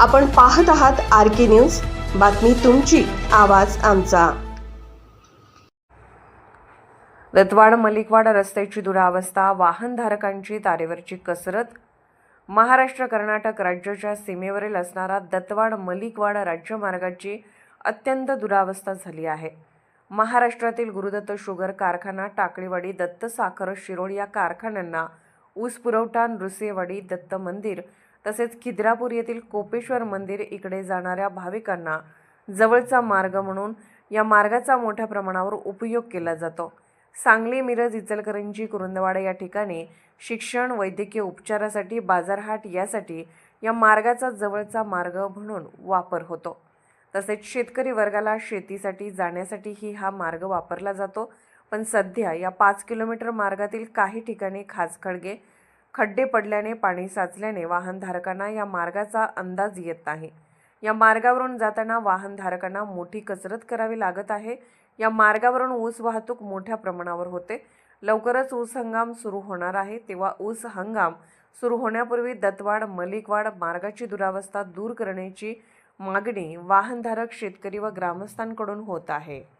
आपण पाहत आहात आर के न्यूज. बातमी तुमची आवाज आमचा. दत्तवाड मलिकवाड रस्त्याची दुरावस्था वाहनधारकांची तारेवरची कसरत. महाराष्ट्र कर्नाटक राज्याच्या सीमेवरील असणारा दत्तवाड मलिकवाड राज्यमार्गाची अत्यंत दुरावस्था झाली आहे. महाराष्ट्रातील गुरुदत्त शुगर कारखाना टाकळीवाडी दत्त साखर शिरोळ या कारखान्यांना ऊस पुरवठा नृसिंहवाडी दत्त मंदिर तसेच खिद्रापूर येथील कोपेश्वर मंदिर इकडे जाणाऱ्या भाविकांना जवळचा मार्ग म्हणून या मार्गाचा मोठ्या प्रमाणावर उपयोग केला जातो. सांगली मिरज इचलकरंजी कुरुंदवाडा या ठिकाणी शिक्षण वैद्यकीय उपचारासाठी बाजारहाट यासाठी या मार्गाचा जवळचा मार्ग म्हणून वापर होतो. तसेच शेतकरी वर्गाला शेतीसाठी जाण्यासाठीही हा मार्ग वापरला जातो. पण सध्या या पाच किलोमीटर मार्गातील काही ठिकाणी खाचखळगे खड्डे पडल्याने पाणी साचल्याने वाहनधारकांना या मार्गाचा अंदाज येत नाही. या मार्गावरून जाताना वाहनधारकांना मोठी कसरत करावी लागत आहे. या मार्गावरून ऊस वाहतूक मोठ्या प्रमाणावर होते. लवकरच ऊस हंगाम सुरू होणार आहे. तेव्हा ऊस हंगाम सुरू होण्यापूर्वी दत्तवाड मलिकवाड मार्गाची दुरावस्था दूर करण्याची मागणी वाहनधारक शेतकरी व ग्रामस्थांकडून होत आहे.